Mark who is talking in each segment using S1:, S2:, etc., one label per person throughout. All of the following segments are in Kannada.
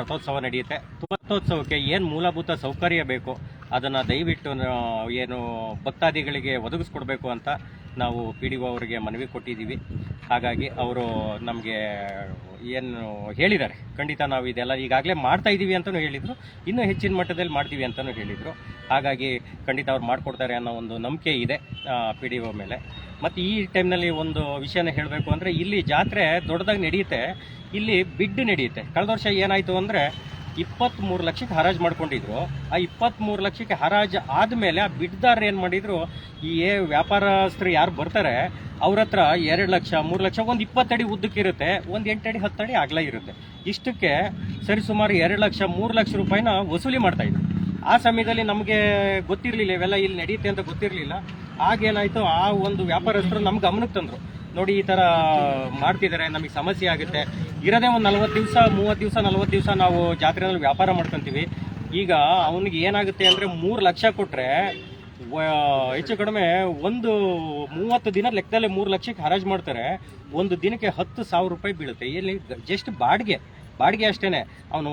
S1: ರಥೋತ್ಸವ ನಡೆಯುತ್ತೆ. ರಥೋತ್ಸವಕ್ಕೆ ಏನು ಮೂಲಭೂತ ಸೌಕರ್ಯ ಬೇಕು? ಅದನ್ನು ದಯವಿಟ್ಟು ಏನು ಭಕ್ತಾದಿಗಳಿಗೆ ಒದಗಿಸ್ಕೊಡ್ಬೇಕು ಅಂತ ನಾವು ಪಿ ಡಿ ಒ ಅವರಿಗೆ ಮನವಿ ಕೊಟ್ಟಿದ್ದೀವಿ. ಹಾಗಾಗಿ ಅವರು ನಮಗೆ ಏನು ಹೇಳಿದ್ದಾರೆ. ಖಂಡಿತ ನಾವು ಇದೆಲ್ಲ ಈಗಾಗಲೇ ಮಾಡ್ತಾ ಇದ್ದೀವಿ ಅಂತಲೂ ಹೇಳಿದರು. ಇನ್ನೂ ಹೆಚ್ಚಿನ ಮಟ್ಟದಲ್ಲಿ ಮಾಡ್ತೀವಿ ಅಂತಲೂ ಹೇಳಿದರು. ಹಾಗಾಗಿ ಖಂಡಿತ ಅವ್ರು ಮಾಡಿಕೊಡ್ತಾರೆ ಅನ್ನೋ ಒಂದು ನಂಬಿಕೆ ಇದೆ ಪಿ ಡಿ ಒ ಮೇಲೆ. ಮತ್ತು ಈ ಟೈಮ್ನಲ್ಲಿ ಒಂದು ವಿಷಯನ ಹೇಳಬೇಕು ಅಂದರೆ ಇಲ್ಲಿ ಜಾತ್ರೆ ದೊಡ್ಡದಾಗಿ ನಡೆಯುತ್ತೆ. ಇಲ್ಲಿ ಬಿಡ್ ನಡೆಯುತ್ತೆ. ಕಳೆದ ವರ್ಷ ಏನಾಯಿತು ಅಂದರೆ ಇಪ್ಪತ್ತ್ಮೂರು ಲಕ್ಷಕ್ಕೆ ಹರಾಜು ಮಾಡ್ಕೊಂಡಿದ್ರು. ಆ ಇಪ್ಪತ್ತ್ಮೂರು ಲಕ್ಷಕ್ಕೆ ಹರಾಜು ಆದಮೇಲೆ ಆ ಬಿಡ್ದಾರ ಏನು ಮಾಡಿದ್ರು, ಈ ಏ ವ್ಯಾಪಾರಸ್ಥರು ಯಾರು ಬರ್ತಾರೆ, ಅವ್ರ ಹತ್ರ ಎರಡು ಲಕ್ಷ, ಮೂರು ಲಕ್ಷ, ಒಂದು ಇಪ್ಪತ್ತಡಿ ಉದ್ದಕ್ಕಿರುತ್ತೆ ಒಂದು ಎಂಟಡಿ, ಹತ್ತಡಿ ಅಗಲ ಇರುತ್ತೆ. ಇಷ್ಟಕ್ಕೆ ಸರಿಸುಮಾರು ಎರಡು ಲಕ್ಷ, ಮೂರು ಲಕ್ಷ ರೂಪಾಯಿನ ವಸೂಲಿ ಮಾಡ್ತಾಯಿದ್ರು ಆ ಸಮಯದಲ್ಲಿ ನಮಗೆ ಗೊತ್ತಿರಲಿಲ್ಲ ಇವೆಲ್ಲ ಇಲ್ಲಿ ನಡೆಯುತ್ತೆ ಅಂತ ಗೊತ್ತಿರಲಿಲ್ಲ. ಆಗೇನಾಯಿತು ಆ ಒಂದು ವ್ಯಾಪಾರಸ್ಥರು ನಮ್ಮ ಗಮನಕ್ಕೆ ತಂದರು. ನೋಡಿ ಈ ಥರ ಮಾಡ್ತಿದ್ದಾರೆ ನಮಗೆ ಸಮಸ್ಯೆ ಆಗುತ್ತೆ. ಇರೋದೇ ಒಂದು ನಲ್ವತ್ತು ದಿವಸ, ಮೂವತ್ತು ದಿವಸ, ನಲ್ವತ್ತು ದಿವಸ ನಾವು ಜಾತ್ರೆನಲ್ಲಿ ವ್ಯಾಪಾರ ಮಾಡ್ಕೊತೀವಿ. ಈಗ ಅವನಿಗೆ ಏನಾಗುತ್ತೆ ಅಂದರೆ ಮೂರು ಲಕ್ಷ ಕೊಟ್ಟರೆ ಹೆಚ್ಚು ಕಡಿಮೆ ಒಂದು ಮೂವತ್ತು ದಿನ ಲೆಕ್ಕದಲ್ಲಿ ಮೂರು ಲಕ್ಷಕ್ಕೆ ಹರಾಜು ಮಾಡ್ತಾರೆ. ಒಂದು ದಿನಕ್ಕೆ ಹತ್ತು ಸಾವಿರ ರೂಪಾಯಿ ಬೀಳುತ್ತೆ. ಇಲ್ಲಿ ಜಸ್ಟ್ ಬಾಡಿಗೆ. ಬಾಡಿಗೆ ಅಷ್ಟೇನೆ. ಅವನು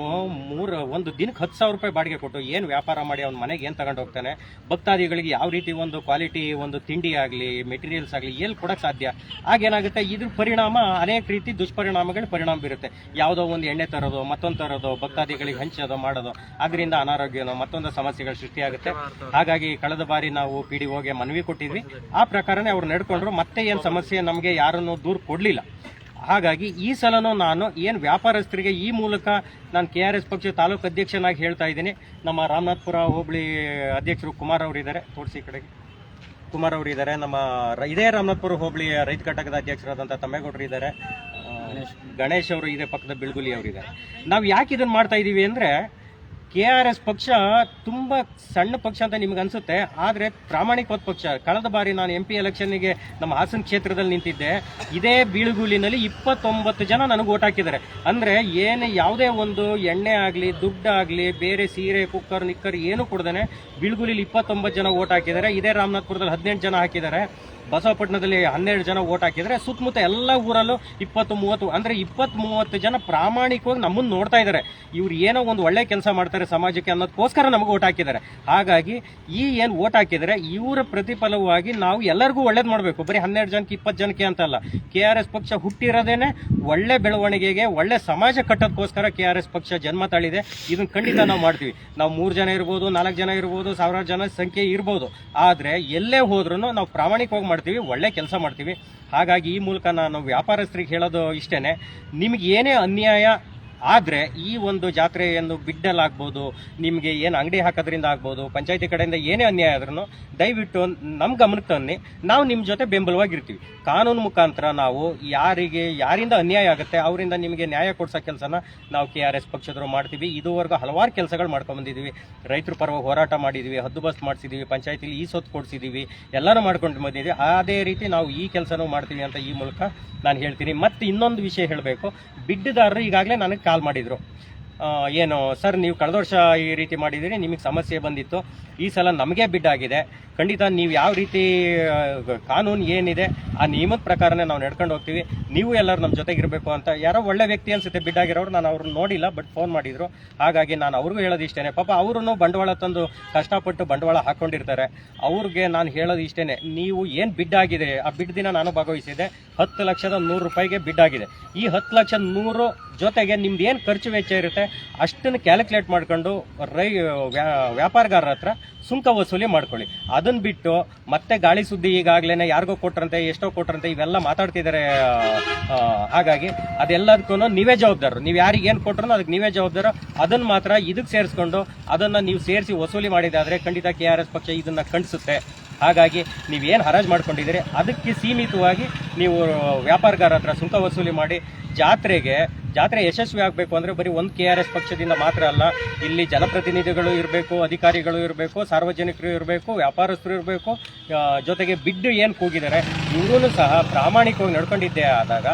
S1: ಮೂರು, ಒಂದು ದಿನಕ್ಕೆ ಹತ್ತು ಸಾವಿರ ರೂಪಾಯಿ ಬಾಡಿಗೆ ಕೊಟ್ಟು ಏನು ವ್ಯಾಪಾರ ಮಾಡಿ ಅವ್ನ ಮನೆಗೆ ಏನು ತಗೊಂಡು ಹೋಗ್ತಾನೆ? ಭಕ್ತಾದಿಗಳಿಗೆ ಯಾವ ರೀತಿ ಒಂದು ಕ್ವಾಲಿಟಿ ಒಂದು ತಿಂಡಿ ಆಗಲಿ ಮೆಟೀರಿಯಲ್ಸ್ ಆಗಲಿ ಎಲ್ಲಿ ಕೊಡೋಕ್ಕೆ ಸಾಧ್ಯ? ಆಗೇನಾಗುತ್ತೆ ಇದ್ರ ಪರಿಣಾಮ ಅನೇಕ ರೀತಿ ದುಷ್ಪರಿಣಾಮಗಳು ಪರಿಣಾಮ ಬೀರುತ್ತೆ. ಯಾವುದೋ ಒಂದು ಎಣ್ಣೆ ತರೋದು, ಮತ್ತೊಂದು ತರೋದು, ಭಕ್ತಾದಿಗಳಿಗೆ ಹಂಚೋದು, ಮಾಡೋದು, ಅದರಿಂದ ಅನಾರೋಗ್ಯನೋ ಮತ್ತೊಂದು ಸಮಸ್ಯೆಗಳು ಸೃಷ್ಟಿಯಾಗುತ್ತೆ. ಹಾಗಾಗಿ ಕಳೆದ ಬಾರಿ ನಾವು ಪಿ ಡಿ ಒಗೆ ಮನವಿ ಕೊಟ್ಟಿದ್ವಿ. ಆ ಪ್ರಕಾರನೇ ಅವ್ರು ನಡ್ಕೊಂಡ್ರು. ಮತ್ತೆ ಏನು ಸಮಸ್ಯೆ ನಮಗೆ ಯಾರನ್ನು ದೂರ ಕೊಡಲಿಲ್ಲ. ಹಾಗಾಗಿ ಈ ಸಲನೂ ನಾನು ಏನು ವ್ಯಾಪಾರಸ್ಥರಿಗೆ ಈ ಮೂಲಕ ನಾನು ಕೆ ಆರ್ ಎಸ್ ಪಕ್ಷ ತಾಲೂಕು ಅಧ್ಯಕ್ಷನಾಗಿ ಹೇಳ್ತಾ ಇದ್ದೀನಿ. ನಮ್ಮ ರಾಮನಾಥ್ಪುರ ಹೋಬಳಿ ಅಧ್ಯಕ್ಷರು ಕುಮಾರ್ ಅವರಿದ್ದಾರೆ. ತೋರಿಸಿ ಈ ಕಡೆಗೆ. ಕುಮಾರ್ ಅವರು ಇದ್ದಾರೆ ನಮ್ಮ ಇದೇ ರಾಮನಾಥ್ಪುರ ಹೋಬಳಿಯ ರೈತ ಘಟಕದ ಅಧ್ಯಕ್ಷರಾದಂಥ ತಮ್ಮೇಗೌಡರು ಇದ್ದಾರೆ. ಗಣೇಶ್. ಅವರು ಇದೆ ಪಕ್ಕದ ಬಿಳ್ಗುಲಿ ಅವರಿದ್ದಾರೆ. ನಾವು ಯಾಕೆ ಇದನ್ನು ಮಾಡ್ತಾ ಇದ್ದೀವಿ ಅಂದರೆ ಕೆ ಆರ್ ಎಸ್ ಪಕ್ಷ ತುಂಬ ಸಣ್ಣ ಪಕ್ಷ ಅಂತ ನಿಮ್ಗೆ ಅನಿಸುತ್ತೆ, ಆದರೆ ಪ್ರಾಮಾಣಿಕವಾದ ಪಕ್ಷ. ಕಳೆದ ಬಾರಿ ನಾನು ಎಂ ಪಿ ಎಲೆಕ್ಷನ್ನಿಗೆ ನಮ್ಮ ಹಾಸನ ಕ್ಷೇತ್ರದಲ್ಲಿ ನಿಂತಿದ್ದೆ. ಇದೇ ಬೀಳುಗೂಲಿನಲ್ಲಿ ಇಪ್ಪತ್ತೊಂಬತ್ತು ಜನ ನನಗೆ ಓಟ್ ಹಾಕಿದ್ದಾರೆ. ಅಂದರೆ ಏನು ಯಾವುದೇ ಒಂದು ಎಣ್ಣೆ ಆಗಲಿ ದುಡ್ಡಾಗಲಿ ಬೇರೆ ಸೀರೆ, ಕುಕ್ಕರ್, ನಿಕ್ಕರ್ ಏನು ಕೊಡ್ದೇ ಬೀಳುಗೂಲಿಲಿ ಇಪ್ಪತ್ತೊಂಬತ್ತು ಜನ ಓಟ್ ಹಾಕಿದ್ದಾರೆ. ಇದೇ ರಾಮನಾಥ್ಪುರದಲ್ಲಿ ಹದಿನೆಂಟು ಜನ ಹಾಕಿದ್ದಾರೆ. ಬಸವಪಟ್ಟಣದಲ್ಲಿ ಹನ್ನೆರಡು ಜನ ಓಟ್ ಹಾಕಿದರೆ ಸುತ್ತಮುತ್ತ ಎಲ್ಲ ಊರಲ್ಲೂ ಇಪ್ಪತ್ತು ಮೂವತ್ತು, ಅಂದರೆ ಇಪ್ಪತ್ತು ಮೂವತ್ತು ಜನ ಪ್ರಾಮಾಣಿಕವಾಗಿ ನಮ್ಮನ್ನು ನೋಡ್ತಾ ಇದ್ದಾರೆ. ಇವ್ರು ಏನೋ ಒಂದು ಒಳ್ಳೆ ಕೆಲಸ ಮಾಡ್ತಾರೆ ಸಮಾಜಕ್ಕೆ ಅನ್ನೋದಕ್ಕೋಸ್ಕರ ನಮಗೆ ಓಟ್ ಹಾಕಿದ್ದಾರೆ. ಹಾಗಾಗಿ ಈ ಏನು ಓಟ್ ಹಾಕಿದರೆ ಇವರ ಪ್ರತಿಫಲವಾಗಿ ನಾವು ಎಲ್ಲರಿಗೂ ಒಳ್ಳೇದು ಮಾಡಬೇಕು. ಬರೀ ಹನ್ನೆರಡು ಜನಕ್ಕೆ ಇಪ್ಪತ್ತು ಜನಕ್ಕೆ ಅಂತಲ್ಲ ಕೆ ಆರ್ ಎಸ್ ಪಕ್ಷ ಹುಟ್ಟಿರೋದೇನೆ ಒಳ್ಳೆ ಬೆಳವಣಿಗೆಗೆ, ಒಳ್ಳೆ ಸಮಾಜ ಕಟ್ಟೋದಕ್ಕೋಸ್ಕರ ಕೆ ಆರ್ ಎಸ್ ಪಕ್ಷ ಜನ್ಮ ತಾಳಿದೆ. ಇದನ್ನು ಖಂಡಿತ ನಾವು ಮಾಡ್ತೀವಿ. ನಾವು ಮೂರು ಜನ ಇರ್ಬೋದು, ನಾಲ್ಕು ಜನ ಇರ್ಬೋದು, ಸಾವಿರಾರು ಜನ ಸಂಖ್ಯೆ ಇರ್ಬೋದು. ಆದರೆ ಎಲ್ಲೇ ಹೋದ್ರೂ ನಾವು ಪ್ರಾಮಾಣಿಕವಾಗಿ ಮಾಡ್ತೀವಿ ಒಳ್ಳೆ ಕೆಲಸ ಮಾಡ್ತೀವಿ. ಹಾಗಾಗಿ ಈ ಮೂಲಕ ನಾನು ವ್ಯಾಪಾರಸ್ಥರಿಗೆ ಹೇಳೋದು ಇಷ್ಟೇ ನಿಮಗೇನೇ ಏನೇ ಅನ್ಯಾಯ ಆದರೆ ಈ ಒಂದು ಜಾತ್ರೆಯನ್ನು ಬಿಡ್ಡಲಾಗ್ಬೋದು, ನಿಮಗೆ ಏನು ಅಂಗಡಿ ಹಾಕೋದ್ರಿಂದ ಆಗ್ಬೋದು, ಪಂಚಾಯತಿ ಕಡೆಯಿಂದ ಏನೇ ಅನ್ಯಾಯ ಆದ್ರೂ ದಯವಿಟ್ಟು ನಮ್ಮ ಗಮನಕ್ಕೆ ತನ್ನಿ, ನಾವು ನಿಮ್ಮ ಜೊತೆ ಬೆಂಬಲವಾಗಿರ್ತೀವಿ. ಕಾನೂನು ಮುಖಾಂತರ ನಾವು ಯಾರಿಗೆ, ಯಾರಿಂದ ಅನ್ಯಾಯ ಆಗುತ್ತೆ, ಅವರಿಂದ ನಿಮಗೆ ನ್ಯಾಯ ಕೊಡ್ಸೋ ಕೆಲಸನ ನಾವು ಕೆ ಆರ್ ಎಸ್ ಪಕ್ಷದವರು ಮಾಡ್ತೀವಿ. ಇದುವರೆಗೂ ಹಲವಾರು ಕೆಲಸಗಳು ಮಾಡ್ಕೊಂಡ್ಬಂದಿದ್ದೀವಿ ರೈತರ ಪರವಾಗಿ ಹೋರಾಟ ಮಾಡಿದ್ದೀವಿ ಹದ್ದುಬಸ್ತು ಬಸ್ ಮಾಡಿಸಿದ್ದೀವಿ ಪಂಚಾಯತಿಲಿ ಈ ಸೊತ್ತು ಕೊಡಿಸಿದ್ದೀವಿ ಎಲ್ಲನೂ ಮಾಡ್ಕೊಂಡು ಬಂದಿದ್ದೀವಿ ಅದೇ ರೀತಿ ನಾವು ಈ ಕೆಲಸನೂ ಮಾಡ್ತೀವಿ ಅಂತ ಈ ಮೂಲಕ ನಾನು ಹೇಳ್ತೀನಿ. ಮತ್ತು ಇನ್ನೊಂದು ವಿಷಯ ಹೇಳಬೇಕು. ಬಿಡ್ಡದಾರರು ಈಗಾಗಲೇ ನನಗೆ ಕಾಲ್ ಮಾಡಿದರು. ಏನು, ಸರ್, ನೀವು ಕಳೆದ ವರ್ಷ ಈ ರೀತಿ ಮಾಡಿದ್ದೀರಿ, ನಿಮಗೆ ಸಮಸ್ಯೆ ಬಂದಿತ್ತು. ಈ ಸಲ ನಮಗೆ ಬಿಡ್ಡಾಗಿದೆ ಖಂಡಿತ ನೀವು ಯಾವ ರೀತಿ ಕಾನೂನು ಏನಿದೆ, ಆ ನಿಯಮದ ಪ್ರಕಾರನೇ ನಾವು ನಡ್ಕೊಂಡು ಹೋಗ್ತೀವಿ. ನೀವು ಎಲ್ಲರೂ ನಮ್ಮ ಜೊತೆಗೆ ಇರಬೇಕು ಅಂತ. ಯಾರೋ ಒಳ್ಳೆ ವ್ಯಕ್ತಿ ಅನಿಸುತ್ತೆ ಬಿಡ್ಡಾಗಿರೋರು ನಾನು ಅವ್ರನ್ನ ನೋಡಿಲ್ಲ ಬಟ್ ಫೋನ್ ಮಾಡಿದರು. ಹಾಗಾಗಿ ನಾನು ಅವ್ರಿಗೂ ಹೇಳೋದು ಇಷ್ಟೇ ಪಾಪ ಅವರು ಬಂಡವಾಳ ತಂದು ಕಷ್ಟಪಟ್ಟು ಬಂಡವಾಳ ಹಾಕ್ಕೊಂಡಿರ್ತಾರೆ ಅವ್ರಿಗೆ ನಾನು ಹೇಳೋದು ಇಷ್ಟೇ ನೀವು ಏನು ಬಿಡ್ಡಾಗಿದೆ ಆ ಬಿಡ್ ದಿನ ನಾನು ಭಾಗವಹಿಸಿದೆ ಹತ್ತು ಲಕ್ಷದ ನೂರು ರೂಪಾಯಿಗೆ ಬಿಡ್ಡಾಗಿದೆ ಈ ಹತ್ತು ಲಕ್ಷದ ನೂರು ಜೊತೆಗೆ ನಿಮ್ದು ಏನು ಖರ್ಚು ವೆಚ್ಚ ಇರುತ್ತೆ ಅಷ್ಟನ್ನು ಕ್ಯಾಲ್ಕುಲೇಟ್ ಮಾಡ್ಕೊಂಡು ರೈ, ವ್ಯಾ- ವ್ಯಾಪಾರಗಾರರ ಹತ್ರ ಸುಂಕ ವಸೂಲಿ ಮಾಡ್ಕೊಳ್ಳಿ. ಅದನ್ನ ಬಿಟ್ಟು ಮತ್ತೆ ಗಾಳಿ ಸುದ್ದಿ ಈಗಾಗಲೇ ಯಾರಿಗೋ ಕೊಟ್ರಂತೆ, ಎಷ್ಟೋ ಕೊಟ್ರಂತೆ, ಇವೆಲ್ಲ ಮಾತಾಡ್ತಿದ್ದಾರೆ ಹಾಗಾಗಿ ಅದೆಲ್ಲದಕ್ಕೂ ನೀವೇ ಜವಾಬ್ದಾರರು. ನೀವು ಯಾರಿಗೆ ಏನು ಕೊಟ್ಟರು ಅದಕ್ಕೆ ನೀವೇ ಜವಾಬ್ದಾರ ಅದನ್ನು ಮಾತ್ರ ಇದಕ್ಕೆ ಸೇರಿಸ್ಕೊಂಡು ಅದನ್ನು ನೀವು ಸೇರಿಸಿ ವಸೂಲಿ ಮಾಡಿದಾದರೆ ಖಂಡಿತ ಕೆ ಆರ್ ಎಸ್ ಪಕ್ಷ ಇದನ್ನು ಖಂಡಿಸುತ್ತೆ. ಹಾಗಾಗಿ ನೀವೇನು ಹರಾಜು ಮಾಡ್ಕೊಂಡಿದ್ದೀರಿ, ಅದಕ್ಕೆ ಸೀಮಿತವಾಗಿ ನೀವು ವ್ಯಾಪಾರಗಾರ ಹತ್ರ ಸುಂಕ ವಸೂಲಿ ಮಾಡಿ ಜಾತ್ರೆಗೆ ಜಾತ್ರೆ ಯಶಸ್ವಿ ಆಗಬೇಕು ಅಂದರೆ ಬರೀ ಒಂದು ಕೆ ಆರ್ ಎಸ್ ಪಕ್ಷದಿಂದ ಮಾತ್ರ ಅಲ್ಲ, ಇಲ್ಲಿ ಜನಪ್ರತಿನಿಧಿಗಳು ಇರಬೇಕು, ಅಧಿಕಾರಿಗಳು ಇರಬೇಕು, ಸಾರ್ವಜನಿಕರು ಇರಬೇಕು, ವ್ಯಾಪಾರಸ್ಥರು ಇರಬೇಕು ಜೊತೆಗೆ ಬಿಡ್ಡು ಏನು ಕೂಗಿದ್ದಾರೆ ಇವರೂ ಸಹ ಪ್ರಾಮಾಣಿಕವಾಗಿ ನಡ್ಕೊಂಡಿದ್ದೇ ಆದಾಗ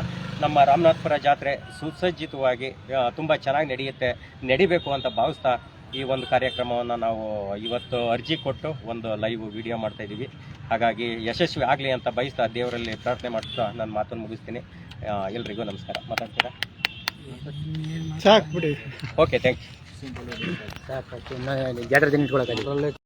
S1: ನಮ್ಮ ರಾಮನಾಥ್ಪುರ ಜಾತ್ರೆ ಸುಸಜ್ಜಿತವಾಗಿ ತುಂಬ ಚೆನ್ನಾಗಿ ನಡೆಯುತ್ತೆ, ನಡಿಬೇಕು ಅಂತ ಭಾವಿಸ್ತಾ ಈ ಒಂದು ಕಾರ್ಯಕ್ರಮವನ್ನು ನಾವು ಇವತ್ತು ಅರ್ಜಿ ಕೊಟ್ಟು ಒಂದು ಲೈವ್ ವಿಡಿಯೋ ಮಾಡ್ತಾ ಇದ್ದೀವಿ. ಹಾಗಾಗಿ ಯಶಸ್ವಿ ಆಗಲಿ ಅಂತ ಬಯಸ್ತಾ ದೇವರಲ್ಲಿ ಪ್ರಾರ್ಥನೆ ಮಾಡ್ತಾ ನನ್ನ ಮಾತನ್ನು ಮುಗಿಸ್ತೀನಿ. ಎಲ್ರಿಗೂ ನಮಸ್ಕಾರ. ಮಾತಾಡ್ತೀರಾ?
S2: ಸಾಕು ಬಿಡಿ
S1: ಓಕೆ ಥ್ಯಾಂಕ್ ಯು
S3: ಸಾಕು ಜಾತ್ರೆ ದಿನ ಇಟ್ಕೊಳಕ್ಕೆ